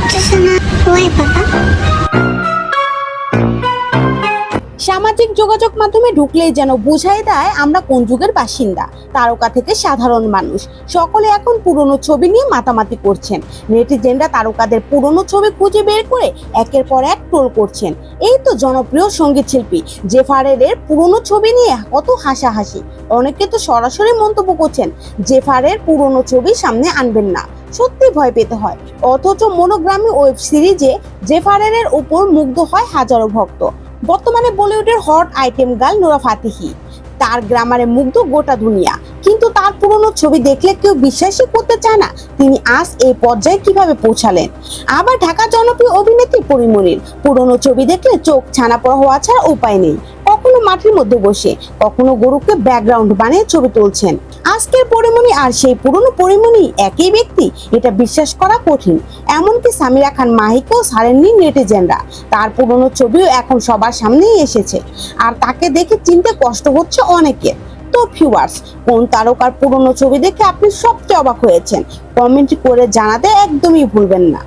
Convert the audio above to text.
ッとしない怖いパパ。সামাজিক যোগাযোগ মাধ্যমে ঢুকলেই যেন বোঝাই দেয় আমরা কোন যুগের বাসিন্দা। তারকা থেকে সাধারণ মানুষ। সকলে এখন পুরনো ছবি নিয়ে মাতামাতি করছেন। নেটিজেনরা তারকাদের পুরনো ছবি খুঁজে বের করে একের পর এক ট্রোল করছেন। এই তো জনপ্রিয় সংগীত শিল্পী। জেফারের পুরনো ছবি নিয়ে কত হাসাহাসি। অনেকে তো সরাসরি মন্তব্য করছেন, জেফারের পুরনো ছবি সামনে আনবেন না। সত্যি ভয় পেতে হয়। অথচ মনোগ্রামী ওয়েব সিরিজে জেফারের উপর মুগ্ধ হয় হাজারো ভক্ত। বর্তমানে বলিউডের hot item girl Nora Fatehi. তার গ্রামারে মুগ্ধ গোটা দুনিয়া। কিন্তু তার পুরনো ছবি দেখলে কেউ বিশ্বাসই করতে চায় না তিনি আজ এই পর্যায়ে কীভাবে পৌঁছালেন। আবার ঢাকা জনপ্রিয় অভিনেত্রী পরিমণির পুরনো ছবি দেখলে চোখ ছানা পড়া হওয়া ছাড়া উপায় নেই। কখনো মাঠের মধ্যে বসে, কখনো গরুকে ব্যাকগ্রাউন্ড বানিয়ে ছবি তুলছেন। আজকের পরিমণি আর সেই পুরনো পরিমণি একই ব্যক্তি, এটা বিশ্বাস করা কঠিন। এমনকি সামিরা খান মাহিকেও ছাড়েননি নেটিজেনরা। তার পুরনো ছবিও এখন সবার সামনেই এসেছে। আর তাকে দেখে চিনতে কষ্ট হচ্ছে অনেকের। তো ভিউয়ার্স কোন তারকার পুরনো ছবি দেখে আপনি সবচেয়ে অবাক হয়েছেন? কমেন্ট করে জানাতে একদমই ভুলবেন না।